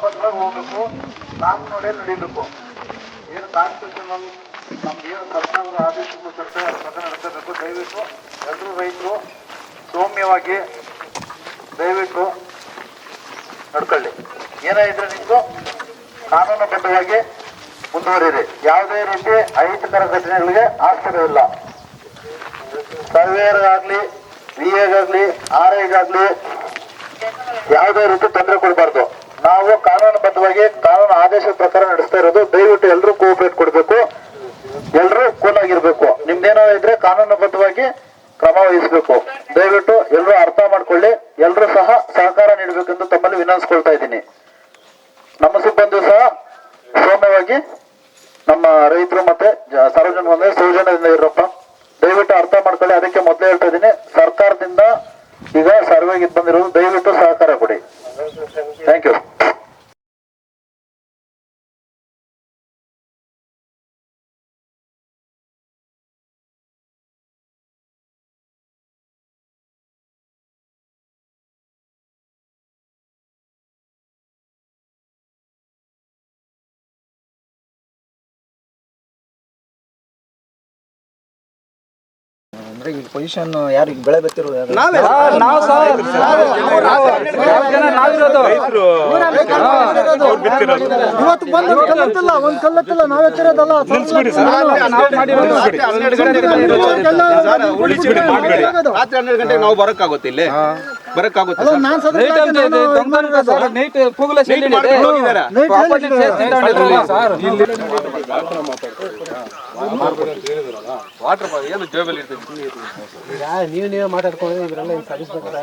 ಕಾನೂನುಬದ್ಧವಾಗಿ ಹೋಗ್ಬೇಕು. ನೋಡೇ ನಡೀಬೇಕು. ಏನು ಕಾನ್ಸ್ಟಿಟ್ಯೂಷನ್ ನಮ್ಗೆ ಏನು ಸರ್ಕಾರದ ಆದೇಶಗಳು ಕೊಡ್ತಾರೆ ಅದ್ರ ನಡೆಸಬೇಕು. ದಯವಿಟ್ಟು ಎಲ್ಲರೂ ರೈತರು ಸೌಮ್ಯವಾಗಿ ದಯವಿಟ್ಟು ನಡ್ಕೊಳ್ಳಿ. ಏನಾಗಿದ್ರೆ ನಿಮ್ಮದು ಕಾನೂನು ಕಾನೂನುಬದ್ಧವಾಗಿ ಮುಂದುವರಿಯಿರಿ. ಯಾವುದೇ ರೀತಿ ಅಹಿತಕರ ಘಟನೆಗಳಿಗೆ ಇಲ್ಲ. ಸರ್ವೇಯರ್ಗಾಗ್ಲಿ ವಿ ಎಗಾಗಲಿ ಆರ್ ಐಗಾಗಲಿ ಯಾವುದೇ ರೀತಿ ತೊಂದರೆ ಕೊಡಬಾರ್ದು. ನಾವು ಕಾನೂನುಬದ್ಧವಾಗಿ ಕಾನೂನು ಆದೇಶದ ಪ್ರಕಾರ ನಡೆಸ್ತಾ ಇರೋದು, ದಯವಿಟ್ಟು ಎಲ್ಲರೂ ಕೋಆಪರೇಟ್ ಕೊಡಬೇಕು. ಎಲ್ಲರೂ ಕೂಲ್ ಆಗಿರ್ಬೇಕು ನಿಮ್ದೇನೋ ಇದ್ರೆ ಕಾನೂನುಬದ್ಧವಾಗಿ ಕ್ರಮ ವಹಿಸಬೇಕು. ದಯವಿಟ್ಟು ಎಲ್ಲರೂ ಅರ್ಥ ಮಾಡ್ಕೊಳ್ಳಿ. ಎಲ್ಲರೂ ಸಹ ಸಹಕಾರ ನೀಡಬೇಕೆಂದು ತಮ್ಮಲ್ಲಿ ವಿನಂತಿಸ್ಕೊಳ್ತಾ ಇದ್ದೀನಿ. ನಮ್ಮ ಸಿಬ್ಬಂದಿ ಸಹ ಸೌಮ್ಯವಾಗಿ ನಮ್ಮ ರೈತರು ಮತ್ತೆ ಸಾರ್ವಜನಿಕ ಸೌಜನ್ಯದಿಂದ ಇರಪ್ಪ. ದಯವಿಟ್ಟು ಅರ್ಥ ಮಾಡ್ಕೊಳ್ಳಿ. ಅದಕ್ಕೆ ಮೊದಲೇ ಹೇಳ್ತಾ ಇದ್ದೀನಿ. ಸರ್ಕಾರದಿಂದ ಈಗ ಸರ್ವೆಗೆ ಬಂದಿರೋದು ದಯವಿಟ್ಟು ಸಹಕಾರ ಕೊಡಿ. ಥ್ಯಾಂಕ್ ಯು ಅಂದ್ರೆ ಈಗ ಪೊಸಿಷನ್ ಯಾರು ಈಗ ಬೆಳೆ ಬೆತ್ತಿರೋದು ಯಾರು? ಇವತ್ತು ಬಂದು ಒಂದ್ ಕಲ್ಲತ್ತಿಲ್ಲ ಒಂದ್ ಕಲ್ಲತ್ತಿಲ್ಲ ನಾವ್ ರಾತ್ರಿ ಹನ್ನೆರಡು ಗಂಟೆಗೆ ನಾವು ಬರಕ್ಕಾಗುತ್ತೆ ಇಲ್ಲಿ ಬರಕ್ಕಾಗುತ್ತೆ ನೀವು ನೀವೇ ಸಾಧಿಸ್ಬೇಕಾದ್ರೆ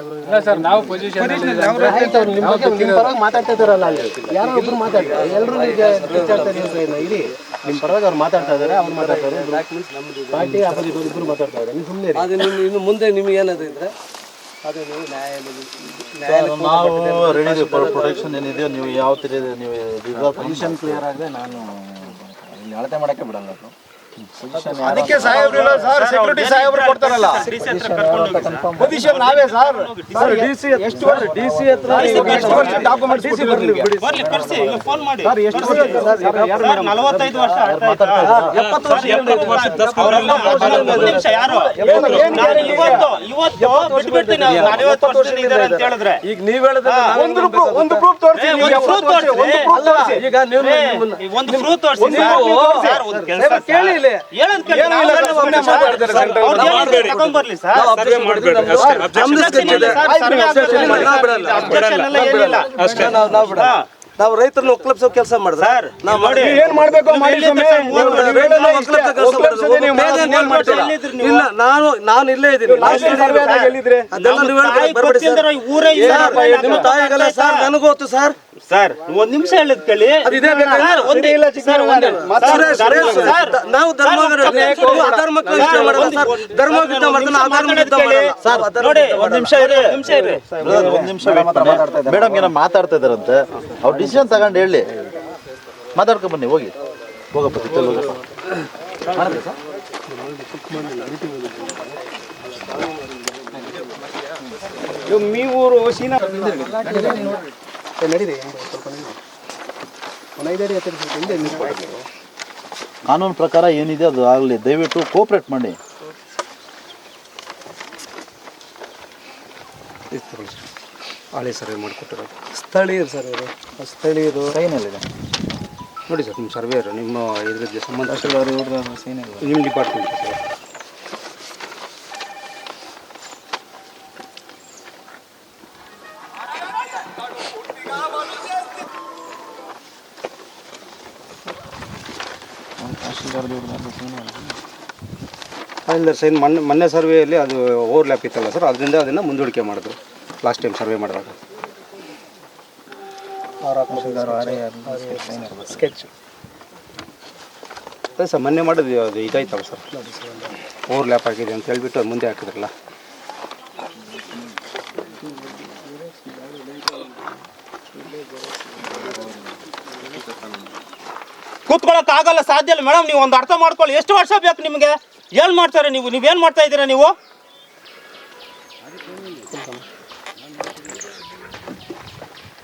ಮಾತಾಡ್ತಾ ಇದ್ದಾರೆ ಅಲ್ಲಿ ಯಾರೋ ಒಬ್ರು ಮಾತಾಡ್ತಾರೆ. ಎಲ್ಲರೂ ಈಗ ಇಲ್ಲಿ ನಿಮ್ಮ ಪರವಾಗಿ ಅವ್ರು ಮಾತಾಡ್ತಾ ಇದ್ದಾರೆ ಅವ್ರು ಮಾತಾಡ್ತಾರೆ ಪಾರ್ಟಿ ಅಪೋಸಿಟ್ ಇಬ್ರು ಮಾತಾಡ್ತಾ ಇದ್ದಾರೆ ನೀವು ಸುಮ್ಮನೆ ಇನ್ನು ಮುಂದೆ ನಿಮ್ಗೆ ಏನಾದ್ರೆ ಇದ್ರೆ? ಅದು ನೀವು ರೆಡಿ ಪ್ರೊಟೆಕ್ಷನ್ ಏನಿದೆಯೋ ನೀವು ಯಾವ ತರ ಇದೆ ನೀವು ಪೊಸಿಷನ್ ಕ್ಲಿಯರ್ ಆಗದೆ ನಾನು ಇಲ್ಲಿ ಅಳತೆ ಮಾಡಕ್ಕೆ ಬಿಡಲ್ಲ ಅದಕ್ಕೆ ಸಾಹೇಬ್ರು ಇಲ್ಲ ಸರ್ ಸೆಕ್ಯೂರಿಟಿ ಸಾಹೇಬ್ರು ಕೊಡ್ತಾರಲ್ಲ. ಪೊಸಿಷನ್ ನಾವೇ ಸರ್ ಎಷ್ಟು ವರ್ಷ ಡಿ ಸಿ ಹತ್ರ ಎಷ್ಟು ವರ್ಷ ಡಾಕ್ಯುಮೆಂಟ್ಸ್ ಡಿ ಸಿ ಬರ್ಲಿ ಕರ್ಸಿ ಇಲ್ಲ ಫೋನ್ ಮಾಡಿ ನಲವತ್ತೈದು ವರ್ಷ ಆಯ್ತಾ? ಎಪ್ಪತ್ತು ವರ್ಷ ಅವರೆಲ್ಲ ಒಂದ್ ನಿಮಿಷ ಯಾರು? ಇವತ್ತು ಇವತ್ತು ಬಿಟ್ಬಿಡ್ತೀನಿ ಅವ್ರು ನಲವತ್ತು ವರ್ಷದಿಂದ ಇದ್ದಾರೆ ಅಂತ ಹೇಳಿದ್ರೆ. ಈಗ ನೀವ್ ಹೇಳಿದ್ರೆ ಒಂದು ಒಂದು ಪ್ರೂಫ್ ತೋರಿಸಿ ಒಂದು ತೋರ್ಸಿ. ಈಗ ನೀವು ಒಂದು ಪ್ರೂಫ್ ತೋರಿಸಿ ಸರ್ ಒಂದು ಕೆಲಸ ಕೇಳಿ ಹೇಳಿದ್ರೆ ತಗೊಂಡ್ಬರ್ಲಿ ಸರ್ ಇಲ್ಲ, ನಾವು ಬಿಡಲ್ಲ. ನಾವು. ರೈತರನ್ನ ಒಕ್ಕಲಪ್ಸೋ ಕೆಲಸ ಮಾಡಿದ್ರೆ ಸರ್ ನಾವು ಏನ್ ಮಾಡ್ಬೇಕು ಮಾಡಿ. ಏನ್ ನೀವು? ಇಲ್ಲ ನಾನು ನಾನು ಇಲ್ಲೇ ಇದ್ದೀನಿ ಸರ್. ಊರೇ ಇಲ್ಲ. ನಿಮ್ಮ ತಾಯಿಗೆಲ್ಲ ಸರ್ ನನಗೂ ಗೊತ್ತು ಸರ್ ಸರ್ ಒಂದ್ ನಿಮಿಷ ಹೇಳಿದ್ ಕೇಳಿ ನಾವು ಧರ್ಮ ಧರ್ಮ ಯುದ್ಧ ಮಾಡ್ತಾನೆ, ಅಧರ್ಮ ಯುದ್ಧ ಮಾಡಲ್ಲ. ನೋಡಿ ಒಂದ್ ನಿಮಿಷ ಇರಿ ಒಂದ್ ನಿಮಿಷ ಇರಿ ಒಂದ್ ನಿಮಿಷ ಮೇಡಮ್ ಏನೋ ಮಾತಾಡ್ತಾ ಇದಾರಂತೆ ಅವ್ರು ಡಿಸಿಷನ್ ತಗೊಂಡು ಹೇಳಿ. ಮಾತಾಡ್ಕೊ ಬನ್ನಿ ಹೋಗಿ. ಹೋಗಪ್ಪ ಹೋಗಪ್ಪ. ಮಾಡಿದ್ರೆ ಸರ್. ಇವ್ ಮೀ ಊರು ಸೀನಾ ನಡೀರಿ. ಸ್ವಲ್ಪ ಹತ್ತಿರ ಹಿಂದೆ. ಕಾನೂನು ಪ್ರಕಾರ ಏನಿದೆ ಅದು ಆಗಲಿ. ದಯವಿಟ್ಟು ಕೋಆಪ್ರೇಟ್ ಮಾಡಿ. ಹಳೆ ಸರ್ವೆ ಮಾಡಿಕೊಟ್ಟಿರೋದು. ಸ್ಥಳೀಯರು ಸರ್ ಇವರು ಸ್ಥಳೀಯರು. ಸೈನಲ್ಲಿದೆ. ನೋಡಿ ಸರ್ ನಿಮ್ಮ ಸರ್ವೇಯರು ನಿಮ್ಮ ಇದ್ರಿಗೆ ಸಂಬಂಧ. ನಿಮ್ಮ ಡಿಪಾರ್ಟ್ಮೆಂಟ್ ಸರ್. ಇಲ್ಲ ಸರ್ ಮೊನ್ನೆ ಮೊನ್ನೆ ಸರ್ವೆಯಲ್ಲಿ ಅದು ಓವರ್ಲ್ಯಾಪ್ ಇತ್ತಲ್ಲ ಸರ್ ಅದರಿಂದ ಅದನ್ನು ಮುಂದೂಡಿಕೆ ಮಾಡಿದ್ರು. ಲಾಸ್ಟ್ ಟೈಮ್ ಸರ್ವೆ ಮಾಡಿದಾಗ. ಸ್ಕೆಚ್ ಅದೇ ಸರ್ ಮೊನ್ನೆ ಮಾಡಿದ್ವಿ ಅದು ಇದಾಯ್ತಲ್ಲ ಸರ್? ಓವರ್ ಲ್ಯಾಪ್ ಆಗಿದೆ ಅಂತ ಹೇಳ್ಬಿಟ್ಟು ಅದು ಮುಂದೆ ಹಾಕಿದ್ರಲ್ಲ. ಕೂತ್ಕೊಳಕ್ ಆಗಲ್ಲ ಸಾಧ್ಯ ಇಲ್ಲ. ಮೇಡಮ್ ನೀವು ಒಂದು ಅರ್ಥ ಮಾಡ್ಕೊಳ್ಳಿ. ಎಷ್ಟು ವರ್ಷ ಬೇಕು ನಿಮಗೆ? ಏನ್ ಮಾಡ್ತಾರೆ ನೀವು? ನೀವೇನು ಮಾಡ್ತಾ ಇದ್ದೀರಾ ನೀವು?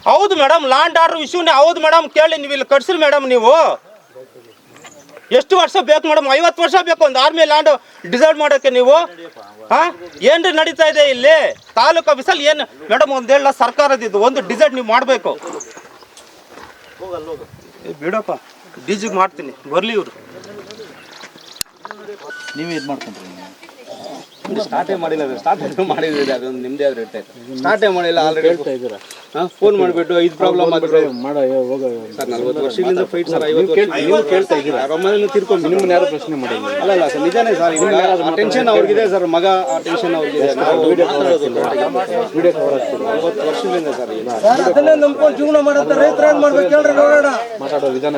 ಹೌದು ಮೇಡಮ್ ಲ್ಯಾಂಡ್ ಆರ್ಡರ್ ವಿಷಯನೇ ಹೌದು ಮೇಡಮ್ ಕೇಳಿ ನೀವು ಇಲ್ಲಿ ಕಟ್ಸಿಲ್ ಮೇಡಮ್ ನೀವು. ಎಷ್ಟು ವರ್ಷ ಬೇಕು ಮೇಡಮ್? ಐವತ್ತು ವರ್ಷ ಬೇಕು ಒಂದು ಆರ್ಮಿ ಲ್ಯಾಂಡ್ ಡಿಸೈಡ್ ಮಾಡೋಕೆ ನೀವು. ಹಾ? ಏನ್ರಿ ನಡೀತಾ ಇದೆ ಇಲ್ಲಿ? ತಾಲೂಕು ಆಫೀಸಲ್ಲಿ ಏನು ಮೇಡಮ್ ಒಂದು ಹೇಳ ಸರ್ಕಾರದಿದ್ದು ಒಂದು ಡಿಸೈಡ್ ನೀವು ಮಾಡಬೇಕು. ಬಿಡಪ್ಪ ಡಿಜಿಗ್ ಮಾಡ್ತೀನಿ ಬರ್ಲಿ ಇವರು. ನೀವೇ ಇದು ಮಾಡ್ಕೊಂಡ್ರಿ. ಸ್ಟಾರ್ಟೇ ಮಾಡಿಲ್ಲ ಸ್ಟಾರ್ಟ್ ಮಾಡಿದ್ರೆ ಅದೊಂದು ನಿಮ್ದೇ ಆದ್ರೆ ಇರ್ತಾ ಸ್ಟಾರ್ಟೇ ಮಾಡಿಲ್ಲ ಆಲ್ರೆಡಿ ಫೋನ್ ಮಾಡ್ಬಿಟ್ಟು ಇದು ಪ್ರಾಬ್ಲಮ್ ಆದ್ರೆ ಸರ್ ನಲ್ವತ್ತು ವರ್ಷಗಳಿಂದ ಫೈಟ್ ಸರ್ ಐವತ್ತು ವರ್ಷ ನೀವು ಕೇಳ್ತಾ ಇದ್ದೀರಾ? ರೊಮ್ಮಲ್ಲಿ ತಿರ್ಕೊಂಡು ನಿಮ್ಮನ್ನ ಯಾರು ಪ್ರಶ್ನೆ ಮಾಡಿಲ್ಲ ಅಲ್ಲ ಅಲ್ಲ ಸರ್ ನಿಜಾನೇ ಸರ್ ಈಗ ಟೆನ್ಷನ್ ಅವ್ರಿಗಿದೆ ಸರ್ ಮಗ ಆ ಟೆನ್ಷನ್ ಅವ್ರಿಗಿದೆ. ನಲ್ವತ್ತು ವರ್ಷದಿಂದ ಸರ್ ಈಗ ಅದನ್ನೇ ನಂಬ್ಕೊಂಡು ಜೀವನ ಮಾಡತ್ತ ರೈತರ ಹೆಂಗ್ ಮಾಡ್ಬೇಕು ಹೇಳ್ರಿ ನೋಡೋಣ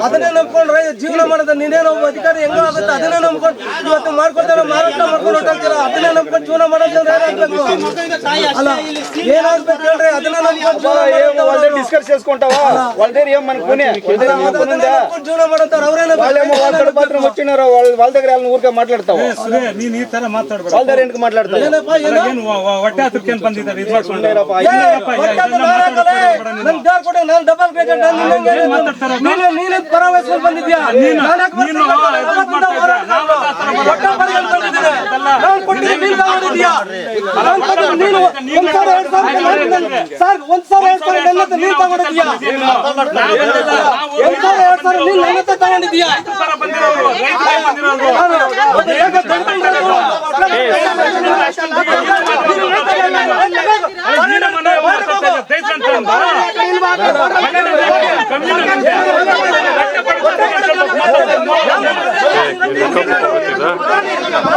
ಅದನ್ನೇ ನಂಬ್ಕೊಂಡು ರೈ ಜೀವನ ಮಾಡದ ನೀನೇನೋ ಅಧಿಕಾರಿ ಹೆಂಗೋ ಆಗುತ್ತೆ ಅದನ್ನೇ ನಂಬ್ಕೊಂಡು ಇವತ್ತು ಮಾಡ್ಕೊಳ್ತಾರ ಮಾರಾಟ ಮಾಡ್ಕೊಂಡು ಹೊರಟಾಗ್ತೀರ ಅದನ್ನೇ ನಂಬ್ಕೊಂಡು ಜೀವನ ಮಾಡೋದು ಏನಾಗ್ಬೇಕು? ಅಲ್ಲ ಏನಾಗ್ಬೇಕು ಹೇಳ್ರಿ ಅದನ್ನೇ ನಂಬ್ಕೊಂಡು డిస్కస్ చేసుకుంటావా వాళ్ళ ఏం మనకునే వాళ్ళేమో మాత్రం వచ్చినారు వాళ్ళ దగ్గర వాళ్ళని ఊరికే మాట్లాడతావు ನೀನ್ ಈ ತರ ಮಾತಾಡ್ಬೇಡ వాళ్ళ దగ్గర ಹೊಟ್ಟೆ ಹತ್ರಕ್ಕೆ ಬಂದಿದ್ದಾರೆ ಇದು ಮಾಡ್ಕೊಂಡೇರಪ್ಪ ಡಬಲ್ ನೀನು ಬಂದಿದ್ಯಾ ಸಾವಿರ ಎಲ್ಲ ನೀನು ತಗೊಂಡಿದ್ಯಾ ಒಂದ್ ಸಾವಿರ ಎರಡ್ ಸಾವಿರ ನೀನು ನನ್ನ ಹತ್ರ ತಗೊಂಡಿದ್ಯಾ ದಂಡ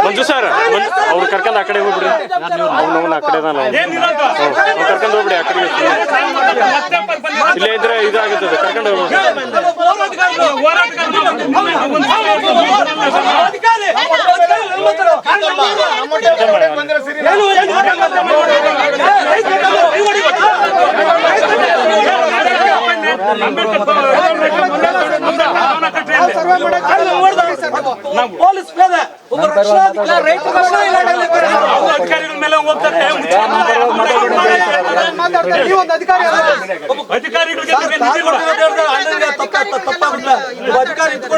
ಮಂಜು ಸರ್ ಅವ್ರು ಕರ್ಕೊಂಡು ಆ ಕಡೆ ಹೋಗ್ಬಿಡಿ ಅವ್ನು ಆ ಕಡೆ ಅವ್ನು ಕರ್ಕೊಂಡು ಹೋಗ್ಬಿಡಿ ಆ ಕಡೆ ಇಲ್ಲೇ ಇದ್ರೆ ಇದಾಗುತ್ತದೆ ಕರ್ಕೊಂಡು ಹೋಗ್ಬಿಡಿ ಪೊಲೀಸ್ ಒಬ್ಬ ರಕ್ಷಣಾಧಿಕಾರಿ ರಕ್ಷಣಾ. ಅಧಿಕಾರಿಗಳ ಮೇಲೆ ಹೋಗ್ತಾರೆ ಅಧಿಕಾರಿಗಳಿಗೆ ಕಾರ್ ಕೊಡ್ಬೇಕು ಅಂತ ಹೇಳಿದ್ರೆ ಅಣ್ಣನಿಗೆ ತಪ್ಪ- ತಪ್ಪ- ತಪ್ಪಾಗುತ್ತೆ. ಒಬ್ಬ ಅಧಿಕಾರಿ ಇಟ್ಕೊಂಡು ಕಾರ್ ಕೊಡ್ಬೇಕು ಅಂತ ಹೇಳಿದ್ರೆ ತೊಂದ್ರೆ ಆಗುತ್ತೆ. ಮುಚ್ಕೊಂಡಿದ್ರಲ್ಲ, ಬಾರ್ ಇಲ್ಲ. ಕಾರು ಕೊಡ್ಬೇಕು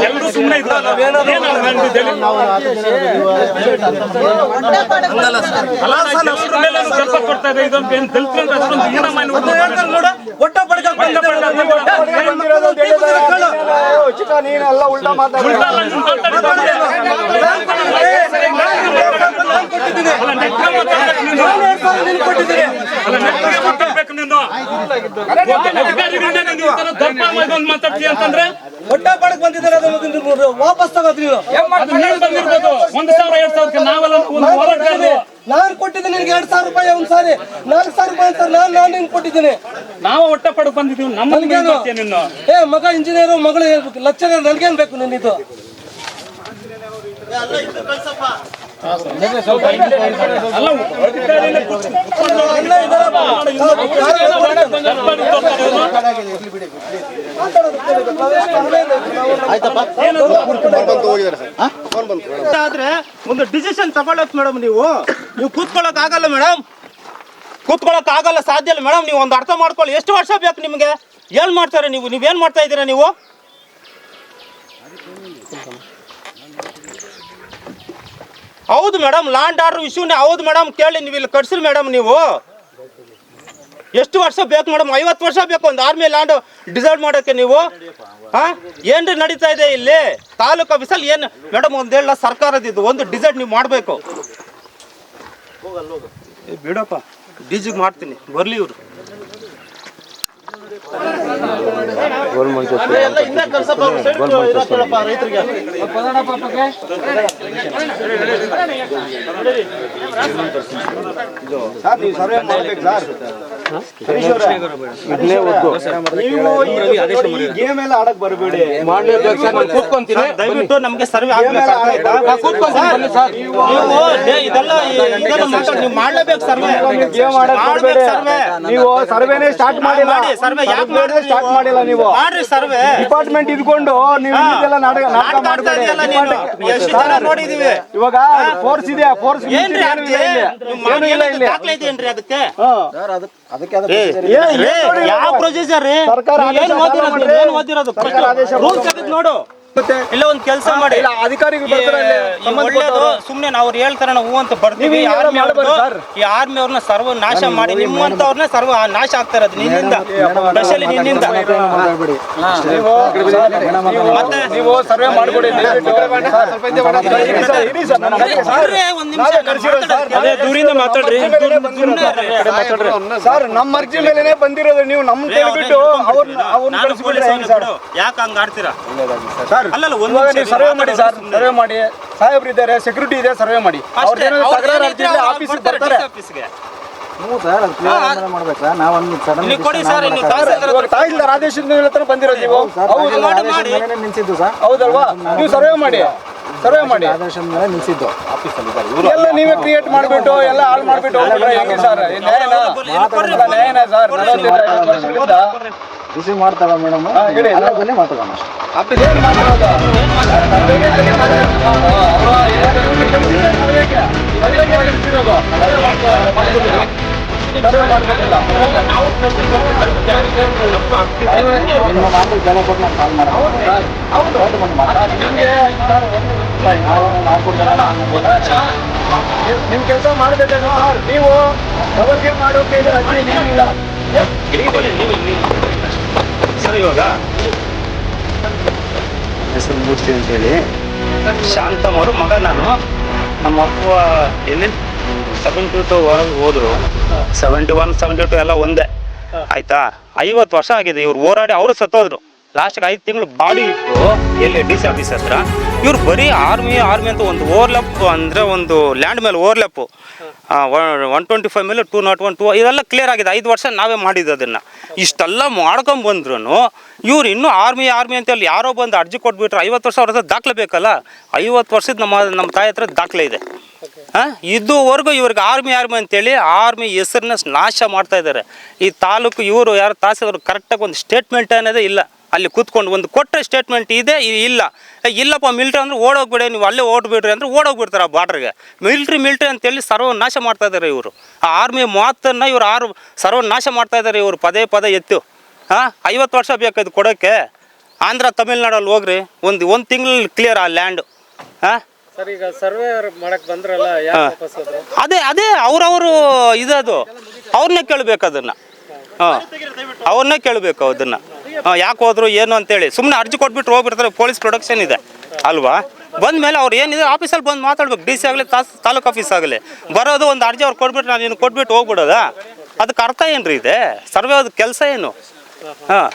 ಎಲ್ಲರೂ ಸುಮ್ಮನೆ ಇದ್ರಲ್ಲ ಸ್ವಲ್ಪ ಕೊಡ್ತಾ ಇದೆ ಇದೊಂದು ಏನು ತಲುಪಿದ್ರೆ ಅಷ್ಟೊಂದು ಹೀನ ಮಾಡಿ ಒಟ್ಟ. ಚಿಕ್ಕ ನೀನೆಲ್ಲ ಉಲ್ಟಾ ಮಾತಾಡ್ತೀಯ ಅಂತಂದ್ರೆ ಒಟ್ಟ ಪಡಕ್ ಬಂದಿದ್ದಾರೆ ಅದನ್ನ ವಾಪಸ್ ಬಂದಿರ್ಬೋದು ಒಂದು ಸಾವಿರ ಎರಡ್ ಸಾವಿರಕ್ಕೆ ನಾವೆಲ್ಲ ಒಂದು ನಾನು ಕೊಟ್ಟಿದ್ದೀನಿ ನಿನ್ಗೆ ಎರಡ್ ಸಾವಿರ ರೂಪಾಯಿ ಒಂದ್ ಸಾರಿ ನಾಲ್ಕು ಸಾವಿರ ರೂಪಾಯಿ ಸರ್ ನಾನು ನಾನು ನಿಂಗೆ ಕೊಟ್ಟಿದ್ದೀನಿ? ನಾವು ಹೊಟ್ಟ ಪಡ್ಕೊ ಬಂದಿದ್ದೀವಿ ನಮ್ಮ ನನ್ಗೇನು? ನಿನ್ನ? ಏ ಮಗ ಇಂಜಿನಿಯರ್ ಮಗಳು ಲೆಕ್ಚರರ್ ನನ್ಗೇನ್ ಬೇಕು ನಿನ್ನಿದು ಅಲ್ಲ ಅಧಿಕಾರಿನೇ ಕೂತ್ಕೊಂಡು ಎಲ್ಲ ಇದಾರಪ್ಪ. ಆಯ್ತಪ್ಪ ಆದ್ರೆ ಒಂದು ಡಿಸಿಷನ್ ತಗೊಳಕ್ ಮೇಡಮ್ ನೀವು. ನೀವು ಕೂತ್ಕೊಳ್ಳೋಕೆ ಆಗಲ್ಲ ಮೇಡಮ್ ಕೂತ್ಕೊಳ್ಳೋಕೆ ಆಗಲ್ಲ ಸಾಧ್ಯ ಇಲ್ಲ ಮೇಡಮ್ ನೀವು ಒಂದು ಅರ್ಥ ಮಾಡ್ಕೊಳ್ಳಿ. ಎಷ್ಟು ವರ್ಷ ಬೇಕು ನಿಮಗೆ? ಏನ್ ಮಾಡ್ತಾರೆ ನೀವು? ನೀವೇನ್ ಮಾಡ್ತಾ ಇದ್ದೀರಾ ನೀವು? ಹೌದು ಮೇಡಮ್ ಲ್ಯಾಂಡ್ ಆರ್ಡರ್ ಇಶ್ಯೂನೇ ಹೌದು ಮೇಡಮ್ ಕೇಳಿ ನೀವು ಇಲ್ಲಿ ಕಟ್ಸಿರಿ ಮೇಡಮ್ ನೀವು. ಎಷ್ಟು ವರ್ಷ ಬೇಕು ಮೇಡಮ್? ಐವತ್ತು ವರ್ಷ ಬೇಕು ಒಂದು ಆರ್ಮಿ ಲ್ಯಾಂಡ್ ಡಿಸೈಡ್ ಮಾಡೋಕೆ ನೀವು? ಹಾ? ಏನ್ರಿ ನಡೀತಾ ಇದೆ ಇಲ್ಲಿ? ತಾಲೂಕು ಆಫೀಸಲ್ಲಿ ಏನು ಮೇಡಮ್, ಒಂದು ಹೇಳ ಸರ್ಕಾರದಿದ್ದು ಒಂದು ಡಿಸೈಡ್ ನೀವು ಮಾಡಬೇಕು. ಬಿಡಪ್ಪ. ಡಿಜಿಗ್ ಮಾಡ್ತೀನಿ. ಬರ್ಲಿ ಇವರು. ಸರ್ವೆ ಮಾಡ್ಬೇಕು, ಸರ್. ಗೇಮ್ ಎಲ್ಲ ಆಡಕ್ ಬರಬೇಡಿ ದಯವಿಟ್ಟು ನಮ್ಗೆ ಸರ್ವೆ ನೀವು ಇದೆಲ್ಲ ಇದೆಲ್ಲ ಮಾತಾಡಿ ನೀವು ಮಾಡ್ಲೇಬೇಕು ಸರ್ವೆ ಗೇಮ್ ಆಡಕ್ ಮಾಡ್ಬೇಕು ಬರಬೇಡಿ ಸರ್ವೆ ನೀವು ಸರ್ವೇನೆ ಸ್ಟಾರ್ಟ್ ಮಾಡಿಲ್ಲ ಮಾಡಿ ಸರ್ವೆ ಯಾಕೆ ಮಾಡಿದ್ರಿ ಸ್ಟಾರ್ಟ್ ಮಾಡಿಲ್ಲ ನೀವು ಮಾಡ್ರಿ ಸರ್ವೆ ಡಿಪಾರ್ಟ್ಮೆಂಟ್ ಇದ್ಕೊಂಡು ನೀವು. ಇದೆಲ್ಲ ನಾಟಕ ನಾಟಕ ನಾಟಕ ಇದೆಯಲ್ಲ. ಎಷ್ಟು ಜನ ನೋಡಿದೀವಿ ಇವಾಗ ಫೋರ್ಸ್ ಇದೆ ಫೋರ್ಸ್ ಏನ್ರಿ ಏನು ಇಲ್ಲ ಇಲ್ಲಿ ಏನು ಇಲ್ಲ ಇಲ್ಲಿ ದಾಖಲೆ ಇದೆಯೇನ್ರಿ ಅದಕ್ಕೆ ಸರ್ ಅದಕ್ಕೆ ಅದು ಏ, ಏನ್- ರೇ, ಯಾವ ಪ್ರೊಸೀಜರ್ ರೀ? ಸರ್ಕಾರ ಏನ್ ಆದೇಶ ಓದಿರೋದು. ಏನ್ ಓದಿರೋದು? ಸರ್ಕಾರ ಆದೇಶ ರೂಲ್ಸ್ ನೋಡು. ಇಲ್ಲ ಒಂದ್ ಕೆಲಸ ಮಾಡಿ ಇಲ್ಲ, ಅಧಿಕಾರಿಗಳು ಸುಮ್ನೆ ನಾವು ಹೇಳ್ತಾರ ನಾವು ಹೂ ಅಂತ ಬರ್ತೀವಿ ಆರ್ಮಿ. ಈ ಆರ್ಮಿ ಅವ್ರನ್ನ ಸರ್ವ ನಾಶ ಮಾಡಿ ನಿಮ್ಮಂತವ್ರನ್ನ ಸರ್ವ ನಾಶ ಆಗ್ತಾ ಇರೋದು ನಿನ್ನಿಂದ ಸ್ಪೆಷಲಿ ನಿನ್ನಿಂದ ನೀವು ಮತ್ತೆ ನೀವು ಸರ್ವೆ ದೂರಿಂದ ಮಾತಾಡ್ರಿ. ಸರ್ ನಮ್ಮ ಅರ್ಜಿ ಮೇಲೆನೆ ಬಂದಿರೋದು ನೀವು ನಮ್ ಕೇಳ್ಬಿಟ್ಟು ಅವ್ರನ್ನ ಅವ್ರನ್ನ ಯಾಕೆ ಹಂಗ ಆಡ್ತೀರಾ ಸರ್ ಅಲ್ಲಲ್ಲ, ಒಂದ್ ನೀವು ಸರ್ವೆ ಮಾಡಿ ಸರ್ ಸರ್ವೆ ಮಾಡಿ. ಸಾಹೇಬ್ರು ಇದ್ದಾರೆ ಸೆಕ್ಯೂರಿಟಿ ಇದೆ ಸರ್ವೆ ಮಾಡಿ. ಆಫೀಸ್ ಬರ್ತಾರೆ ಆಫೀಸ್ಗೆ ಹ್ಞೂ ಸರ್ ಮಾಡ್ಬೇಕಾ? ನಾವೊಂದು ತಹಸೀಲ್ದಾರ್ ಆದೇಶದ ಮೇಲೆ ಬಂದಿರೋದು ನೀವು. ನಿಲ್ಸಿದ್ದು ಸರ್ ಹೌದಲ್ವಾ? ನೀವು ಸರ್ವೆ ಮಾಡಿ. ಸರ್ವೆ ಮಾಡಿ. ಆದೇಶದ ಮೇಲೆ ನಿಲ್ಸಿದ್ದು. ಎಲ್ಲ ನೀವೇ ಕ್ರಿಯೇಟ್ ಮಾಡ್ಬಿಟ್ಟು ಎಲ್ಲ ಹಾಳು ಮಾಡಿಬಿಟ್ಟು ಹೋಗ್ಬಿಟ್ರೆ ಹೆಂಗೆ ಸರ್ ನ್ಯಾಯನಾ ಸರ್ ರಿಸೀವ್ ಮೇಡಮ್ ಹೇಳಿ. ಬನ್ನಿ ಮಾತಾಡೋಣ ಆಫೀಸ್ ಏನ್ ಮಾಡಿರೋದು? ನಿಮ್ಮ ಮಾತು ನಾನು ಕಾಲ್ ಮಾಡಿ? ನಿಮ್ ಕೆಲಸ ಮಾಡಬೇಕು ನೀವು ದೌರ್ಜನ್ಯ ಮಾಡೋಕೆ ಸರ್ ಇವಾಗ ಹೆಸರು ಮೂರ್ತಿ ಅಂತ ಹೇಳಿ ಶಾಂತಮ್ ಅವರು ಮಗ ನಾನು ನಮ್ಮ ಅಪ್ಪ ಎಲ್ಲಿ ಸೆವೆಂಟಿ ಟು ಹೋದ್ರು. ಸೆವೆಂಟಿ ಒನ್ ಸೆವೆಂಟಿ ಟು ಎಲ್ಲ ಒಂದೇ. ಆಯ್ತಾ? ಐವತ್ತು ವರ್ಷ ಆಗಿದೆ ಇವ್ರು ಹೋರಾಡಿ ಅವರು ಸತ್ತೋದ್ರು. ಲಾಸ್ಟ್ಗೆ ಐದು ತಿಂಗಳು ಬಾಡಿ ಇಟ್ಟು ಎಲ್ಲಿ ಡಿ ಸಿ ಆಫೀಸ್ ಹತ್ರ. ಇವ್ರು ಬರೀ ಆರ್ಮಿ ಆರ್ಮಿ ಅಂತ ಒಂದು ಓವರ್ಲ್ಯಾಪ್ ಅಂದರೆ ಒಂದು ಲ್ಯಾಂಡ್ ಮೇಲೆ ಓವರ್ಲ್ಯಾಪು ಒನ್ ಟ್ವೆಂಟಿ ಫೈವ್ ಮೇಲೆ ಟೂ ನಾಟ್ ಒನ್ ಟೂ ಇದೆಲ್ಲ ಕ್ಲಿಯರ್ ಆಗಿದೆ. ಐದು ವರ್ಷ ನಾವೇ ಮಾಡಿದ್ದು ಅದನ್ನು. ಇಷ್ಟೆಲ್ಲ ಮಾಡ್ಕೊಂಬಂದ್ರೂ ಇವ್ರು ಇನ್ನೂ ಆರ್ಮಿ ಆರ್ಮಿ ಅಂತೇಳಿ ಯಾರೋ ಬಂದು ಅರ್ಜಿ ಕೊಟ್ಬಿಟ್ರೆ ಐವತ್ತು ವರ್ಷ ಅವ್ರ ಹತ್ರ ದಾಖಲೆ ಬೇಕಲ್ಲ? ಐವತ್ತು ವರ್ಷದ ನಮ್ಮ ನಮ್ಮ ತಾಯಿ ಹತ್ರ ದಾಖಲೆ ಇದೆ. ಹಾಂ ಇದುವರೆಗೂ ಇವ್ರಿಗೆ ಆರ್ಮಿ ಆರ್ಮಿ ಅಂತೇಳಿ ಆರ್ಮಿ ಹೆಸರನ್ನ ನಾಶ ಮಾಡ್ತಾ ಇದ್ದಾರೆ. ಈ ತಾಲೂಕು ಇವರು ಯಾರು ತಹಸೀಲ್ದಾರ್ ಕರೆಕ್ಟಾಗಿ ಒಂದು ಸ್ಟೇಟ್ಮೆಂಟ್ ಅನ್ನೋದೇ ಇಲ್ಲ. ಅಲ್ಲಿ ಕೂತ್ಕೊಂಡು ಒಂದು ಕೊಟ್ಟರೆ ಸ್ಟೇಟ್ಮೆಂಟ್ ಇದೆ ಇಲ್ಲ. ಇಲ್ಲಪ್ಪ ಮಿಲ್ಟ್ರಿ ಅಂದ್ರೆ ಓಡೋಗ್ಬಿಡಿ ನೀವು ಅಲ್ಲೇ ಓಡ್ಬಿಡ್ರಿ ಅಂದ್ರೆ ಓಡೋಗ್ಬಿಡ್ತಾರೆ ಆ ಬಾರ್ಡ್ರಿಗೆ ಮಿಲ್ಟ್ರಿ ಮಿಲ್ಟ್ರಿ ಅಂತೇಳಿ ಸರ್ವನಾಶ ಮಾಡ್ತಾ ಇದ್ದಾರೆ ಇವರು. ಆ ಆರ್ಮಿ ಮಾತನ್ನು ಇವರು ಆರು ಸರ್ವನಾಶ ಮಾಡ್ತಾ ಇದ್ದಾರೆ ಇವರು ಪದೇ ಪದೇ ಎತ್ತು. ಹಾಂ ಐವತ್ತು ವರ್ಷ ಬೇಕಾಯ್ತು ಕೊಡೋಕ್ಕೆ ಆಂಧ್ರ ತಮಿಳ್ನಾಡಲ್ಲಿ ಹೋಗ್ರಿ ಒಂದು ಒಂದು ತಿಂಗಳಲ್ಲಿ ಕ್ಲಿಯರ್ ಆ ಲ್ಯಾಂಡು ಹಾಂ ಸರ್ ಈಗ ಸರ್ವೆ ಮಾಡಕ್ ಬಂದ್ರಲ್ಲ ಯಾಕೆ ವಾಪಸ್ ಹೋದ್ರು? ಅದೇ ಅದೇ ಅವ್ರವರು ಇದದು ಅವ್ರನ್ನೇ ಕೇಳಬೇಕು ಅದನ್ನು. ಹಾಂ. ಅವ್ರನ್ನೇ ಕೇಳಬೇಕು ಅದನ್ನು. ಯಾಕೆ ಹೋದ್ರು ಏನು ಅಂತೇಳಿ. ಸುಮ್ಮನೆ ಅರ್ಜಿ ಕೊಟ್ಬಿಟ್ಟು ಹೋಗ್ಬಿಡ್ತಾರೆ ಪೊಲೀಸ್ ಪ್ರೊಡಕ್ಷನ್ ಇದೆ. ಅಲ್ವಾ? ಬಂದ ಮೇಲೆ ಅವ್ರು ಏನಿದೆ ಆಫೀಸಲ್ಲಿ ಬಂದು ಮಾತಾಡ್ಬೇಕು. ಡಿ ಸಿ ಆಗಲಿ ತಾಲೂಕು ಆಫೀಸ್ ಆಗಲಿ. ಬರೋದು ಒಂದು ಅರ್ಜಿ ಅವ್ರು ಕೊಟ್ಬಿಟ್ಟು ನಾನು ಇನ್ನು ಕೊಟ್ಬಿಟ್ಟು ಹೋಗ್ಬಿಡೋದಾ? ಅದಕ್ಕೆ ಅರ್ಥ ಏನ್ರಿ ಇದೆ? ಸರ್ವೆ ಅದು ಕೆಲಸ ಏನು? ಹಾಂ.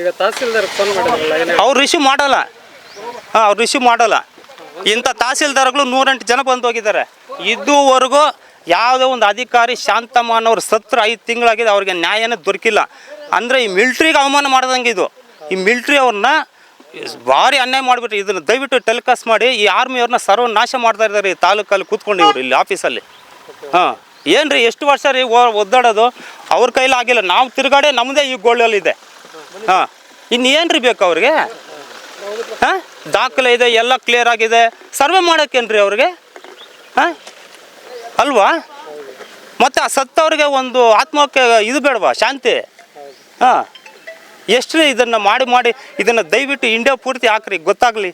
ಈಗ ತಹಸೀಲ್ದಾರ್ ಫೋನ್ ಮಾಡಿದ್ರಲ್ಲ ಏನೇ ಅವ್ರು ರಿಸೀವ್ ಮಾಡಲ್ಲ. ಹಾಂ ಅವ್ರು ರಿಸೀವ್ ಮಾಡಲ್ಲ. ಇಂಥ ತಹಸೀಲ್ದಾರ್ಗಳು ನೂರೆಂಟು ಜನ ಬಂದು ಹೋಗಿದ್ದಾರೆ. ಇದುವರೆಗೂ ಯಾವುದೋ ಒಂದು ಅಧಿಕಾರಿ ಶಾಂತಮ್ಮ ಅನ್ನೋರು ಸತ್ರ ಐದು ತಿಂಗಳಾಗಿದೆ ಅವ್ರಿಗೆ ನ್ಯಾಯನೇ ದೊರಕಿಲ್ಲ. ಅಂದರೆ ಈ ಮಿಲ್ಟ್ರಿಗೆ ಅವಮಾನ ಮಾಡ್ದಂಗೆ ಇದು. ಈ ಮಿಲ್ಟ್ರಿ ಅವ್ರನ್ನ ಭಾರಿ ಅನ್ಯಾಯ ಮಾಡಿಬಿಟ್ರಿ. ಇದನ್ನು ದಯವಿಟ್ಟು ಟೆಲಿಕಾಸ್ಟ್ ಮಾಡಿ, ಈ ಆರ್ಮಿಯವ್ರನ್ನ ಸರ್ವನಾಶ ಮಾಡ್ತಾ ಇದ್ದಾರೆ ಈ ತಾಲೂಕಲ್ಲಿ ಕೂತ್ಕೊಂಡು ಇವ್ರು ಇಲ್ಲಿ ಆಫೀಸಲ್ಲಿ ಹಾಂ. ಏನು ರೀ ಎಷ್ಟು ವರ್ಷ ರೀ ಒದ್ದಾಡೋದು? ಅವ್ರ ಕೈಲಿ ಆಗಿಲ್ಲ. ನಾವು ತಿರುಗಾಡೆ ನಮ್ಮದೇ ಈ ಗೋಳಲ್ಲಿದೆ. ಹಾಂ. ಇನ್ನು ಏನು ರೀ ಬೇಕು ಅವ್ರಿಗೆ? ಹಾಂ? ದಾಖಲೆ ಇದೆ, ಎಲ್ಲ ಕ್ಲಿಯರ್ ಆಗಿದೆ. ಸರ್ವೆ ಮಾಡೋಕ್ಕೇನ್ರಿ ಅವ್ರಿಗೆ? ಹಾಂ? ಅಲ್ವಾ? ಮತ್ತು ಆ ಸತ್ತವ್ರಿಗೆ ಒಂದು ಆತ್ಮಕ್ಕೆ ಇದು ಬೇಡವಾ? ಶಾಂತಿ? ಹಾಂ. ಎಷ್ಟು ಇದನ್ನು ಮಾಡಿ ಮಾಡಿ ಇದನ್ನು ದಯವಿಟ್ಟು ಇಂಡಿಯಾ ಪೂರ್ತಿ ಹಾಕ್ರಿ ಗೊತ್ತಾಗಲಿ.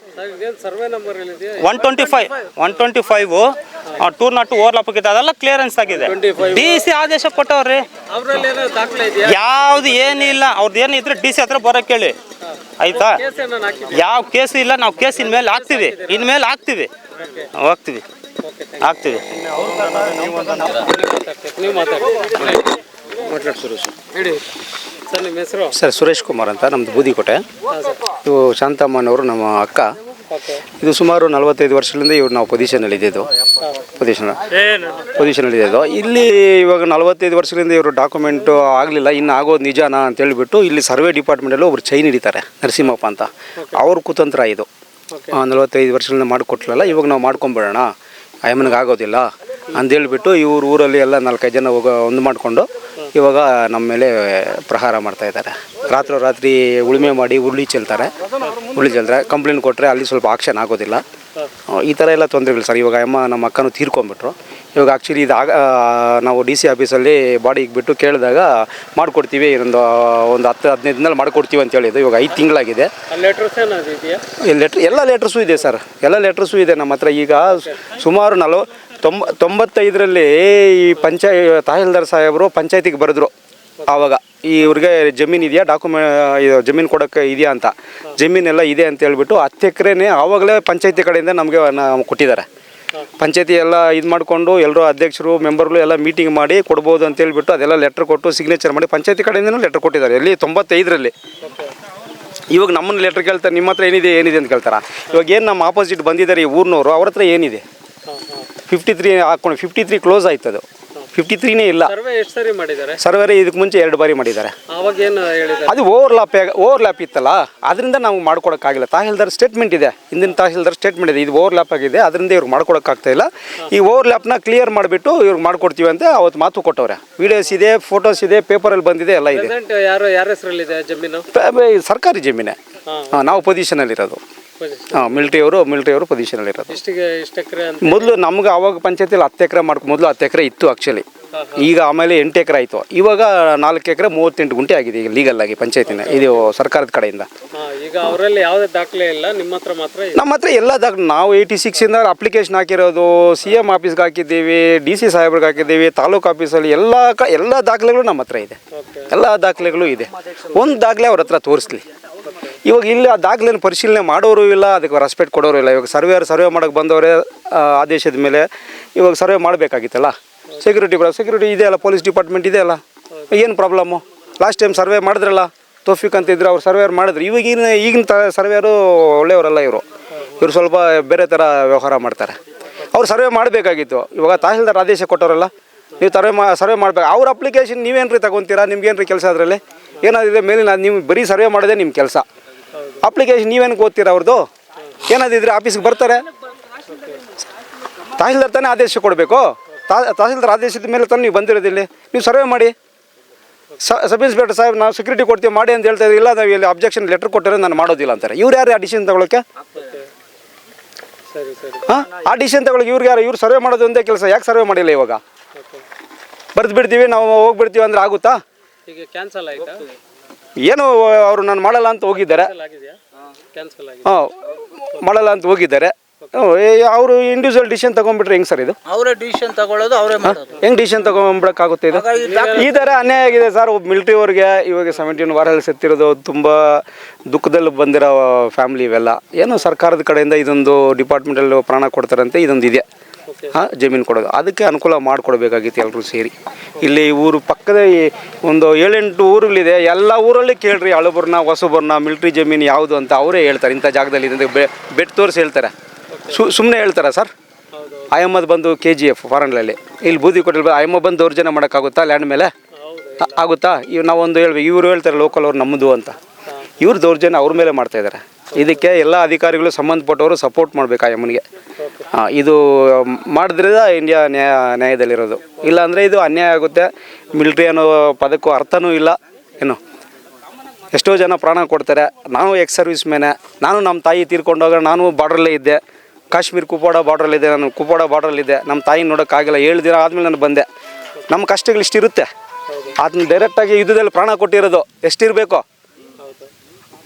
One twenty five one twenty five two not overlap ಆಗಿದೆ ಅದೆಲ್ಲ ಕ್ಲಿಯರೆನ್ಸ್ ಆಗಿದೆ. ಡಿ ಸಿ ಆದೇಶ ಕೊಟ್ಟವ್ರಿ. ಅವ್ರಲ್ಲಿ ಏನೋ ದಾಖಲೆ ಇದೆಯಾ? ಯಾವ್ದು ಏನಿಲ್ಲ ಅವ್ರದ್ದು ಏನಿದ್ರೆ ಡಿ ಸಿ ಹತ್ರ ಬರೋಕ್ಕೆ ಹೇಳಿ ಆಯ್ತಾ? ಕೇಸ್ ಹಾಕಿದ್ಯಾ? ಯಾವ ಕೇಸು ಇಲ್ಲ ನಾವು ಕೇಸ್ ಇನ್ಮೇಲೆ ಹಾಕ್ತೀವಿ. ಇನ್ಮೇಲೆ ಹಾಕ್ತೀವಿ. ಹೋಗ್ತೀವಿ ಹಾಕ್ತೀವಿ. ನೀವು ಸರ್ ನಿಮ್ಮ ಹೆಸರು? ಸರ್ ಸುರೇಶ್ ಕುಮಾರ್ ಅಂತ ನಮ್ಮದು ಬೂದಿಕೋಟೆ. ಇವು ಶಾಂತಮ್ಮನವರು ನಮ್ಮ ಅಕ್ಕ. ಇದು ಸುಮಾರು ನಲವತ್ತೈದು ವರ್ಷದಿಂದ ಇವ್ರು ನಾವು ಪೊಸಿಷನಲ್ಲಿ ಇದ್ದಿದ್ದು. ಪೊಸಿಷನ್ ಪೊಸಿಷನಲ್ಲಿ ಇದೆ ಇದು ಇಲ್ಲಿ ಇವಾಗ ನಲವತ್ತೈದು ವರ್ಷದಿಂದ ಇವರು ಡಾಕ್ಯುಮೆಂಟು ಆಗಲಿಲ್ಲ ಇನ್ನು ಆಗೋದು ನಿಜಾನ ಅಂತ ಹೇಳಿಬಿಟ್ಟು ಇಲ್ಲಿ ಸರ್ವೆ ಡಿಪಾರ್ಟ್ಮೆಂಟಲ್ಲಿ ಒಬ್ರು ಚೈನ್ ಹಿಡಿತಾರೆ ನರಸಿಂಹಪ್ಪ ಅಂತ. ಅವ್ರ ಕುತಂತ್ರ ಇದು. ನಲವತ್ತೈದು ವರ್ಷದಿಂದ ಮಾಡಿಕೊಟ್ಲಲ್ಲ ಇವಾಗ ನಾವು ಮಾಡ್ಕೊಂಬಿಡೋಣ. ಅಯ್ಯಮ್ಮನಿಗೆ ಆಗೋದಿಲ್ಲ ಅಂದೇಳ್ಬಿಟ್ಟು ಇವ್ರ ಊರಲ್ಲಿ ಎಲ್ಲ ನಾಲ್ಕೈದು ಜನ ಹೋಗೋ ಒಂದು ಮಾಡಿಕೊಂಡು ಇವಾಗ ನಮ್ಮ ಮೇಲೆ ಪ್ರಹಾರ ಮಾಡ್ತಾ ಇದ್ದಾರೆ. ರಾತ್ರಿ ರಾತ್ರಿ ಉಳುಮೆ ಮಾಡಿ ಉರುಳಿ ಚೆಲ್ತಾರೆ. ಉರುಳಿ ಚೆಲ್ತಾರೆ ಕಂಪ್ಲೇಂಟ್ ಕೊಟ್ಟರೆ ಅಲ್ಲಿ ಸ್ವಲ್ಪ ಆಕ್ಷನ್ ಆಗೋದಿಲ್ಲ. ಈ ಥರ ಎಲ್ಲ ತೊಂದರೆಗಳು ಸರ್. ಇವಾಗ ಅಮ್ಮ ನಮ್ಮ ಅಕ್ಕನೂ ತೀರ್ಕೊಂಬಿಟ್ರು ಇವಾಗ ಆ್ಯಕ್ಚುಲಿ ಇದು ಆಗ ನಾವು ಡಿ ಸಿ ಆಫೀಸಲ್ಲಿ ಬಾಡಿಗೆ ಬಿಟ್ಟು ಕೇಳಿದಾಗ ಮಾಡಿಕೊಡ್ತೀವಿ ಇನ್ನೊಂದು ಒಂದು ಹತ್ತು ಹದಿನೈದು ದಿನದಲ್ಲಿ ಮಾಡಿಕೊಡ್ತೀವಿ ಅಂತ ಹೇಳಿದ್ದು ಇವಾಗ ಐದು ತಿಂಗಳಾಗಿದೆ. ಲೆಟ್ರ್ ಎಲ್ಲ ಲೆಟ್ರಸು ಇದೆ ಸರ್ ಎಲ್ಲ ಲೆಟ್ರಸು ಇದೆ ನಮ್ಮ ಹತ್ರ. ಈಗ ಸುಮಾರು ನಲವ ತೊಂಬ ತೊಂಬತ್ತೈದರಲ್ಲಿ ಈ ಪಂಚಾಯ ತಹಸೀಲ್ದಾರ್ ಸಾಹೇಬರು ಪಂಚಾಯತಿಗೆ ಬರೆದ್ರು ಆವಾಗ. ಈ ಇವ್ರಿಗೆ ಜಮೀನು ಇದೆಯಾ ಡಾಕ್ಯುಮೆ ಇದು ಜಮೀನು ಕೊಡೋಕ್ಕೆ ಇದೆಯಾ ಅಂತ. ಜಮೀನೆಲ್ಲ ಇದೆ ಅಂತ ಹೇಳ್ಬಿಟ್ಟು ಹತ್ತು ಎಕರೆನೇ ಆವಾಗಲೇ ಪಂಚಾಯತಿ ಕಡೆಯಿಂದ ನಮಗೆ ಕೊಟ್ಟಿದ್ದಾರೆ. ಪಂಚಾಯತಿ ಎಲ್ಲ ಇದು ಮಾಡಿಕೊಂಡು ಎಲ್ಲರೂ ಅಧ್ಯಕ್ಷರು ಮೆಂಬರ್ಗಳು ಎಲ್ಲ ಮೀಟಿಂಗ್ ಮಾಡಿ ಕೊಡ್ಬೋದು ಅಂತ ಹೇಳ್ಬಿಟ್ಟು ಅದೆಲ್ಲ ಲೆಟ್ರ್ ಕೊಟ್ಟು ಸಿಗ್ನೇಚರ್ ಮಾಡಿ ಪಂಚಾಯತಿ ಕಡೆಯಿಂದನೂ ಲೆಟ್ರ್ ಕೊಟ್ಟಿದ್ದಾರೆ. ಎಲ್ಲಿ ತೊಂಬತ್ತೈದರಲ್ಲಿ. ಇವಾಗ ನಮ್ಮನ್ನ ಲೆಟ್ರ್ ಕೇಳ್ತಾರೆ ನಿಮ್ಮ ಹತ್ರ ಏನಿದೆ ಏನಿದೆ ಅಂತ ಕೇಳ್ತಾರೆ? ಇವಾಗ ಏನು ನಮ್ಮ ಆಪೋಸಿಟ್ ಬಂದಿದ್ದಾರೆ ಈ ಊರಿನವರು ಅವ್ರ ಹತ್ರ ಏನಿದೆ? ಫಿಫ್ಟಿ ತ್ರೀ ಹಾಕ್ಕೊಂಡು ಫಿಫ್ಟಿ ತ್ರೀ ಕ್ಲೋಸ್ ಆಯ್ತು ಅದು ಫಿಫ್ಟಿ ತ್ರೀನೇ ಇಲ್ಲ. ಸರ್ವೆ ಎಷ್ಟು ಸರಿ ಮಾಡಿದ್ದಾರೆ? ಸರ್ವರೇ ಇದಕ್ಕೆ ಮುಂಚೆ ಎರಡು ಬಾರಿ ಮಾಡಿದ್ದಾರೆ. ಅವಾಗ ಏನು ಹೇಳಿದ್ದಾರೆ? ಅದು ಓವರ್ಲ್ಯಾಪ್ ಓವರ್ಲ್ಯಾಪ್ ಇತ್ತಲ್ಲ ಅದರಿಂದ ನಾವು ಮಾಡ್ಕೊಡೋಕ್ಕಾಗಿಲ್ಲ ತಹಸೀಲ್ದಾರ್ ಸ್ಟೇಟ್ಮೆಂಟ್ ಇದೆ. ಹಿಂದಿನ ತಹಸೀಲ್ದಾರ್ ಸ್ಟೇಟ್ಮೆಂಟ್ ಇದೆ. ಇದು ಓವರ್ಲ್ಯಾಪ್ ಆಗಿದೆ. ಅದರಿಂದ ಇವ್ರು ಮಾಡ್ಕೊಡೋಕ್ಕಾಗ್ತಾ ಇಲ್ಲ. ಈ ಓವರ್ಲ್ಯಾಪ್ನ ಕ್ಲಿಯರ್ ಮಾಡಿಬಿಟ್ಟು ಇವ್ರಿಗೆ ಮಾಡ್ಕೊಡ್ತೀವಿ ಅಂತ ಅವತ್ತು ಮಾತು ಕೊಟ್ಟವ್ರೆ. ವಿಡಿಯೋಸ್ ಇದೆ ಫೋಟೋಸ್ ಇದೆ ಪೇಪರಲ್ಲಿ ಬಂದಿದೆ ಎಲ್ಲ ಇದೆ. ಯಾರು ಯಾರ ಹೆಸರಲ್ಲಿದೆ ಜಮೀನು? ಸರ್ಕಾರಿ ಜಮೀನೇ. ಹಾಂ. ನಾವು ಪೊಸಿಷನಲ್ಲಿರೋದು ಹಾಂ ಮಿಲ್ಟ್ರಿಯವರು ಮಿಲ್ಟ್ರಿಯವರು ಪೊಸಿಷನಲ್ಲಿರೋದು ಇಷ್ಟಿಗೆ ಇಷ್ಟು ಎಕರೆ ಅಂತ? ಮೊದಲು ನಮ್ಗೆ ಅವಾಗ ಪಂಚಾಯತಿಲಿ ಹತ್ತು ಎಕರೆ ಮಾಡ್ಕೊ ಮೊದಲು ಹತ್ತು ಎಕರೆ ಇತ್ತು ಆ್ಯಕ್ಚುಲಿ ಈಗ ಆಮೇಲೆ ಎಂಟು ಎಕರೆ ಆಯಿತು. ಇವಾಗ ನಾಲ್ಕು ಎಕರೆ ಮೂವತ್ತೆಂಟು ಗುಂಟೆ ಆಗಿದೆ ಈಗ ಲೀಗಲ್ ಆಗಿ ಪಂಚಾಯತಿನ ಇದು ಸರ್ಕಾರದ ಕಡೆಯಿಂದ. ಹಾ, ಈಗ ಅವರಲ್ಲಿ ಯಾವುದೇ ದಾಖಲೆ ಇಲ್ಲ ನಿಮ್ಮ ಹತ್ರ ಮಾತ್ರ ಇದೆ. ನಮ್ಮ ಹತ್ರ ಎಲ್ಲ ದಾಖಲೆ ನಾವು ಏಯ್ಟಿ ಸಿಕ್ಸಿಂದ ಅಪ್ಲಿಕೇಶನ್ ಹಾಕಿರೋದು ಸಿ ಎಂ ಆಫೀಸ್ಗೆ ಹಾಕಿದ್ದೀವಿ ಡಿ ಸಿ ಸಾಹೇಬ್ರಿಗೆ ಹಾಕಿದ್ದೀವಿ ತಾಲೂಕು ಆಫೀಸಲ್ಲಿ ಎಲ್ಲ ಕ ಎಲ್ಲ ದಾಖಲೆಗಳು ನಮ್ಮ ಹತ್ರ ಇದೆ. ಎಲ್ಲ ದಾಖಲೆಗಳು ಇದೆ. ಒಂದು ದಾಖಲೆ ಅವ್ರ ಹತ್ರ ತೋರಿಸ್ಲಿ. ಇವಾಗ ಇಲ್ಲಿ ಆ ದಾಖಲೆಯನ್ನು ಪರಿಶೀಲನೆ ಮಾಡೋರು ಇಲ್ಲ, ಅದಕ್ಕೆ ರೆಸ್ಪೆಕ್ಟ್ ಕೊಡೋರು ಇಲ್ಲ. ಇವಾಗ ಸರ್ವೇಯರ್ ಸರ್ವೆ ಮಾಡೋಕ್ಕೆ ಬಂದವರೇ ಆದೇಶದ ಮೇಲೆ ಇವಾಗ ಸರ್ವೆ ಮಾಡಬೇಕಾಗಿತ್ತಲ್ಲ? ಸೆಕ್ಯೂರಿಟಿ ಸೆಕ್ಯೂರಿಟಿ ಇದೆ ಅಲ್ಲ ಪೊಲೀಸ್ ಡಿಪಾರ್ಟ್ಮೆಂಟ್ ಇದೆ ಅಲ್ಲ? ಏನು ಪ್ರಾಬ್ಲಮ್ಮು ಲಾಸ್ಟ್ ಟೈಮ್ ಸರ್ವೆ ಮಾಡಿದ್ರಲ್ಲ ತೋಫಿಕ್ ಅಂತ ಅವ್ರು ಸರ್ವೇರ್ ಮಾಡಿದ್ರು. ಇವಾಗಿನ ಈಗಿನ ತ ಸರ್ವೇರು ಒಳ್ಳೆಯವರಲ್ಲ ಇವರು. ಇವರು ಸ್ವಲ್ಪ ಬೇರೆ ಥರ ವ್ಯವಹಾರ ಮಾಡ್ತಾರೆ. ಅವ್ರು ಸರ್ವೆ ಮಾಡಬೇಕಾಗಿತ್ತು. ಇವಾಗ ತಹಸೀಲ್ದಾರ್ ಆದೇಶ ಕೊಟ್ಟವರಲ್ಲ, ನೀವು ಸರ್ವೆ ಮಾ, ಸರ್ವೆ ಮಾಡಬೇಕು. ಅವ್ರ ಅಪ್ಲಿಕೇಶನ್ ನೀವೇನು ರೀ ತಗೊತೀರಾ? ನಿಮ್ಗೇನು ರೀ ಕೆಲಸ ಅದರಲ್ಲಿ? ಏನಾದಿದೆ ಮೇಲಿನ, ನೀವು ಬರೀ ಸರ್ವೆ ಮಾಡೋದೇ ನಿಮ್ಮ ಕೆಲಸ. ಅಪ್ಲಿಕೇಶನ್ ನೀವೇನು ಓದ್ತೀರ ಅವ್ರದ್ದು ಏನಾದಿದ್ರೆ ಆಫೀಸ್ಗೆ ಬರ್ತಾರೆ? ತಹಸೀಲ್ದಾರ್ ತಾನೇ ಆದೇಶ ಕೊಡಬೇಕು. ತಹಸೀಲ್ದಾರ್ ಆದೇಶದ ಮೇಲೆ ತಾನೇ ನೀವು ಬಂದಿರೋದಿಲ್ಲ ನೀವು ಸರ್ವೆ ಮಾಡಿ. ಸಬ್ ಇನ್ಸ್ಪೆಕ್ಟರ್ ಸಾಹೇಬ್ ನಾವು ಸೆಕ್ಯೂರಿಟಿ ಕೊಡ್ತೀವಿ ಮಾಡಿ ಅಂತ ಹೇಳ್ತಾ ಇಲ್ಲ ನಾವು ಇಲ್ಲಿ ಅಬ್ಜೆಕ್ಷನ್ ಲೆಟರ್ ಕೊಟ್ಟರೆ ನಾನು ಮಾಡೋದಿಲ್ಲ ಅಂತಾರೆ. ಇವ್ರು ಯಾರು ಆ ಡಿಸಿಷನ್ ತಗೊಳಕ್ಕೆ ಹಾಂ? ಆ ಡಿಸಿಷನ್ ತಗೊಳಕ್ಕೆ ಇವ್ರಿಗೆ ಯಾರು? ಇವ್ರು ಸರ್ವೆ ಮಾಡೋದು ಒಂದೇ ಕೆಲಸ. ಯಾಕೆ ಸರ್ವೆ ಮಾಡಿಲ್ಲ ಇವಾಗ? ಬರ್ದು ಬಿಡ್ತೀವಿ ನಾವು ಹೋಗ್ಬಿಡ್ತೀವಿ ಅಂದ್ರೆ ಆಗುತ್ತಾ? ಈಗ ಕ್ಯಾನ್ಸಲ್ ಆಯ್ತಾ? ಏನು ಅವರು ನಾನು ಮಾಡಲ್ಲ ಅಂತ ಹೋಗಿದ್ದಾರೆ. ಕ್ಯಾನ್ಸಲ್ ಆಗಿದೆ ಹಾಂ. ಮಾಡಲ್ಲ ಅಂತ ಹೋಗಿದ್ದಾರೆ. ಅವರು ಇಂಡಿವಿಜುವಲ್ ಡಿಸಿಷನ್ ತಗೊಂಡ್ಬಿಟ್ರೆ ಹೆಂಗೆ ಸರ್ ಇದು? ಅವರೇ ಡಿಸಿಷನ್ ತಗೊಳ್ಳೋದು ಅವರೇ ಮಾಡೋದು. ಹೆಂಗ್ ಡಿಸಿಷನ್ ತಗೊಂಡ್ಬಿಡಕ್ಕಾಗುತ್ತೆ ಇದು? ಈ ಥರ ಅನ್ಯಾಯ ಆಗಿದೆ ಸರ್ ಒಬ್ಬ ಮಿಲ್ಟ್ರಿ ಅವ್ರಿಗೆ ಇವಾಗ ಸೆವೆಂಟೀನ್ ವಾರಲ್ಲಿ ಸತ್ತಿರೋದು ತುಂಬ ದುಃಖದಲ್ಲಿ ಬಂದಿರೋ ಫ್ಯಾಮಿಲಿ ಇವೆಲ್ಲ. ಏನು ಸರ್ಕಾರದ ಕಡೆಯಿಂದ ಇದೊಂದು ಡಿಪಾರ್ಟ್ಮೆಂಟಲ್ಲಿ ಪ್ರಾಣ ಕೊಡ್ತಾರಂತೆ ಇದೊಂದು ಇದೆ ಹಾಂ ಜಮೀನು ಕೊಡೋದು. ಅದಕ್ಕೆ ಅನುಕೂಲ ಮಾಡಿಕೊಡ್ಬೇಕಾಗಿತ್ತು ಎಲ್ಲರೂ ಸೇರಿ. ಇಲ್ಲಿ ಊರು ಪಕ್ಕದ ಈ ಒಂದು ಏಳೆಂಟು ಊರುಗಳಿದೆ. ಎಲ್ಲ ಊರಲ್ಲಿ ಕೇಳ್ರಿ ಹಳಬರ್ನ ಹೊಸಬರ್ನ ಮಿಲ್ಟ್ರಿ ಜಮೀನು ಯಾವುದು ಅಂತ ಅವರೇ ಹೇಳ್ತಾರೆ. ಇಂಥ ಜಾಗದಲ್ಲಿ ಇದೆ ಅಂತ ಬೆ ಬೆಟ್ ತೋರಿಸಿ ಹೇಳ್ತಾರೆ. ಸು ಸುಮ್ಮನೆ ಹೇಳ್ತಾರೆ ಸರ್? ಅಯಮದ್ ಬಂದು ಕೆ ಜಿ ಎಫ್ ಫಾರನ್ಲಲ್ಲಿ ಇಲ್ಲಿ ಬೂದಿ ಕೊಟ್ಟಿಲ್ಲ ಆಯಮ್ಮ ಬಂದು ದೌರ್ಜನ್ಯ ಮಾಡೋಕ್ಕಾಗುತ್ತಾ ಲ್ಯಾಂಡ್ ಮೇಲೆ? ಆಗುತ್ತಾ? ಇವ್ ನಾವೊಂದು ಹೇಳ್ಬೇಕು ಇವರು ಹೇಳ್ತಾರೆ ಲೋಕಲ್ ಅವ್ರು ನಮ್ಮದು ಅಂತ. ಇವ್ರು ದೌರ್ಜನ್ಯ ಅವ್ರ ಮೇಲೆ ಮಾಡ್ತಾ ಇದ್ದಾರೆ ಇದಕ್ಕೆ ಎಲ್ಲ ಅಧಿಕಾರಿಗಳು ಸಂಬಂಧಪಟ್ಟವರು ಸಪೋರ್ಟ್ ಮಾಡಬೇಕು ಆ ಯಮನಿಗೆ. ಇದು ಮಾಡಿದ್ರೆ ಇಂಡಿಯಾ ನ್ಯಾಯ ನ್ಯಾಯದಲ್ಲಿರೋದು. ಇಲ್ಲಾಂದರೆ ಇದು ಅನ್ಯಾಯ ಆಗುತ್ತೆ. ಮಿಲಿಟ್ರಿ ಅನ್ನೋ ಪದಕ್ಕೂ ಅರ್ಥನೂ ಇಲ್ಲ. ಏನು? ಎಷ್ಟೋ ಜನ ಪ್ರಾಣ ಕೊಡ್ತಾರೆ. ನಾನು ಎಕ್ಸ್ ಸರ್ವಿಸ್ ಮೇನೆ ನಾನು ನಮ್ಮ ತಾಯಿ ತೀರ್ಕೊಂಡೋಗ ನಾನು ಬಾರ್ಡ್ರಲ್ಲೇ ಇದ್ದೆ. ಕಾಶ್ಮೀರ್ ಕುಪ್ವಾಡ ಬಾರ್ಡ್ರಲ್ಲಿದ್ದೆ ನಾನು ಕುಪ್ವಾಡ ಬಾರ್ಡ್ರಲ್ಲಿದ್ದೆ ನಮ್ಮ ತಾಯಿ ನೋಡೋಕ್ಕಾಗಿಲ್ಲ ಏಳು ದಿನ ಆದಮೇಲೆ ನಾನು ಬಂದೆ. ನಮ್ಮ ಕಷ್ಟಗಳು ಇಷ್ಟಿರುತ್ತೆ ಅದನ್ನ ಡೈರೆಕ್ಟಾಗಿ ಯುದ್ಧದಲ್ಲಿ ಪ್ರಾಣ ಕೊಟ್ಟಿರೋದು ಎಷ್ಟಿರಬೇಕು?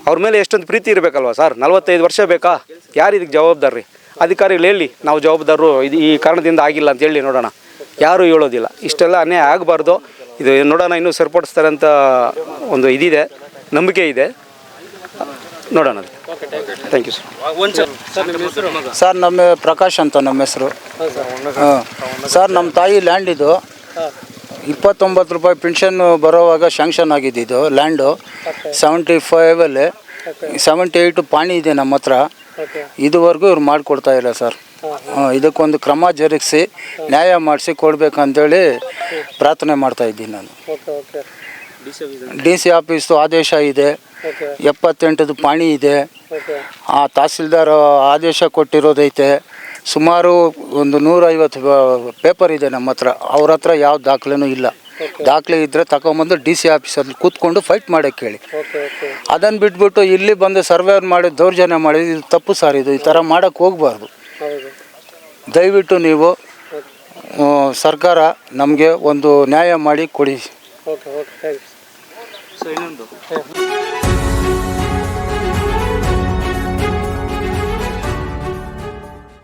ಅವ್ರ ಮೇಲೆ ಎಷ್ಟೊಂದು ಪ್ರೀತಿ ಇರಬೇಕಲ್ವ ಸರ್? ನಲ್ವತ್ತೈದು ವರ್ಷ ಬೇಕಾ? ಯಾರು ಇದಕ್ಕೆ ಜವಾಬ್ದಾರಿ? ಅಧಿಕಾರಿಗಳು ಹೇಳಿ ನಾವು ಜವಾಬ್ದಾರರು ಇದು ಈ ಕಾರಣದಿಂದ ಆಗಿಲ್ಲ ಅಂತ ಹೇಳಿ ನೋಡೋಣ. ಯಾರು ಹೇಳೋದಿಲ್ಲ. ಇಷ್ಟೆಲ್ಲ ಅನ್ಯಾಯ ಆಗಬಾರ್ದು. ಇದು ನೋಡೋಣ ಇನ್ನೂ ಸರಿಪಡಿಸ್ತಾರೆ ಅಂತ ಒಂದು ಇದಿದೆ ನಂಬಿಕೆ ಇದೆ. ನೋಡೋಣ ಥ್ಯಾಂಕ್ ಯು ಸರ್ ಸರ್ ನಿಮ್ಮ ಹೆಸರು ಸರ್ ನಮ್ಮ ಪ್ರಕಾಶ್ ಅಂತ ನಮ್ಮ ಹೆಸರು. ಹಾಂ ಸರ್ ನಮ್ಮ ತಾಯಿ ಲ್ಯಾಂಡ್ ಇದು. ಇಪ್ಪತ್ತೊಂಬತ್ತು ರೂಪಾಯಿ ಪೆನ್ಷನ್ ಬರೋವಾಗ ಶಾಂಕ್ಷನ್ ಆಗಿದೆ ಇದು ಲ್ಯಾಂಡು ಸೆವೆಂಟಿ ಫೈವಲ್ಲಿ ಸೆವೆಂಟಿ ಏಯ್ಟು ಪಾಣಿ ಇದೆ ನಮ್ಮ ಹತ್ರ. ಇದುವರೆಗೂ ಇವ್ರು ಮಾಡಿಕೊಡ್ತಾ ಇಲ್ಲ ಸರ್ ಇದಕ್ಕೊಂದು ಕ್ರಮ ಜರುಗಿಸಿ ನ್ಯಾಯ ಮಾಡಿಸಿ ಕೊಡಬೇಕಂತೇಳಿ ಪ್ರಾರ್ಥನೆ ಮಾಡ್ತಾ ಇದ್ದೀನಿ ನಾನು. ಓಕೆ ಓಕೆ ಡಿ ಸಿ ಆಫೀಸ್ದು ಆದೇಶ ಇದೆ. ಎಪ್ಪತ್ತೆಂಟದು ಪಾಣಿ ಇದೆ. ಆ ತಹಸೀಲ್ದಾರ್ ಆದೇಶ ಕೊಟ್ಟಿರೋದೈತೆ. ಸುಮಾರು ಒಂದು ನೂರೈವತ್ತು ಪೇಪರ್ ಇದೆ ನಮ್ಮ ಹತ್ರ. ಅವ್ರ ಹತ್ರ ಯಾವ ದಾಖಲೆನೂ ಇಲ್ಲ. ದಾಖಲೆ ಇದ್ದರೆ ತಗೊಂಬಂದು ಡಿ ಸಿ ಆಫೀಸಲ್ಲಿ ಕೂತ್ಕೊಂಡು ಫೈಟ್ ಮಾಡೋಕ್ಕೆ ಹೇಳಿ ಓಕೆ ಓಕೆ ಅದನ್ನು ಬಿಟ್ಬಿಟ್ಟು ಇಲ್ಲಿ ಬಂದು ಸರ್ವೆ ಮಾಡಿ ದೌರ್ಜನ್ಯ ಮಾಡಿ ಇದು ತಪ್ಪು ಸರ್ ಇದು ಈ ಥರ ಮಾಡೋಕ್ಕೆ ಹೋಗಬಾರ್ದು. ದಯವಿಟ್ಟು ನೀವು ಸರ್ಕಾರ ನಮಗೆ ಒಂದು ನ್ಯಾಯ ಮಾಡಿ ಕೊಡಿ. Okay okay thanks